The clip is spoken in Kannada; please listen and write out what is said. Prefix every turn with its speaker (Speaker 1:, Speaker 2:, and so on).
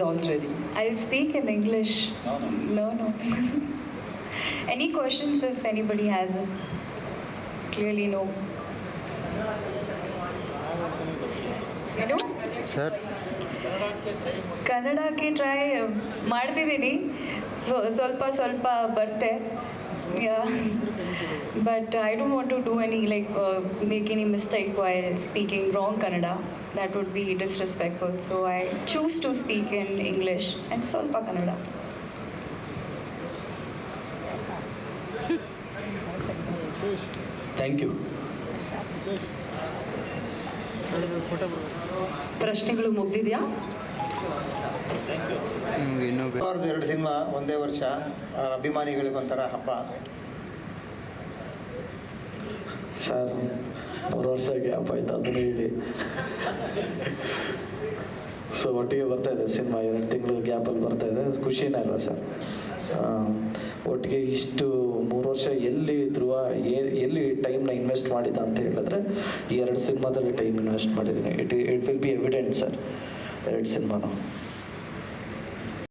Speaker 1: already. I'll speak in English. No, no. Any questions if anybody has them? Clearly, no. You know?
Speaker 2: Sir
Speaker 1: ಕನ್ನಡಕ್ಕೆ ಟ್ರೈ ಮಾಡ್ತಿದ್ದೀನಿ ಸೊ ಸ್ವಲ್ಪ ಸ್ವಲ್ಪ ಬರ್ತೆ. But I don't want to do any like make any mistake by speaking wrong Kannada that would be disrespectful so I choose to speak in English and ಸ್ವಲ್ಪ ಕನ್ನಡ
Speaker 3: ಥ್ಯಾಂಕ್ ಯು
Speaker 4: ಪ್ರಶ್ನೆಗಳು ಮುಗ್ದಿದೆಯಾ?
Speaker 5: ಸಾವಿರದ ಎರಡು ಸಿನಿಮಾ ಒಂದೇ ವರ್ಷ ಅಭಿಮಾನಿಗಳಿಗೊಂಥರ ಹಬ್ಬ.
Speaker 3: ಸರ್, ಮೂರು ವರ್ಷ ಗ್ಯಾಪ್ ಆಯ್ತು ಅದನ್ನು ಹೇಳಿ. ಸೊ ಒಟ್ಟಿಗೆ ಬರ್ತಾ ಇದೆ ಸಿನಿಮಾ, ಎರಡು ತಿಂಗಳು ಗ್ಯಾಪಲ್ಲಿ ಬರ್ತಾ ಇದೆ. ಖುಷಿನೇ ಅಲ್ವಾ ಸರ್? ಒಟ್ಟಿಗೆ ಇಷ್ಟು ಮೂರು ವರ್ಷ ಎಲ್ಲಿ ಧ್ರುವ ಎಲ್ಲಿ ಟೈಮ್ನ ಇನ್ವೆಸ್ಟ್ ಮಾಡಿದ ಅಂತ ಹೇಳಿದ್ರೆ ಎರಡು ಸಿನಿಮಾದಲ್ಲಿ ಟೈಮ್ ಇನ್ವೆಸ್ಟ್ ಮಾಡಿದ್ದೀನಿ. It it will be evident sir ಎರಡು ಸಿನಿಮಾನು.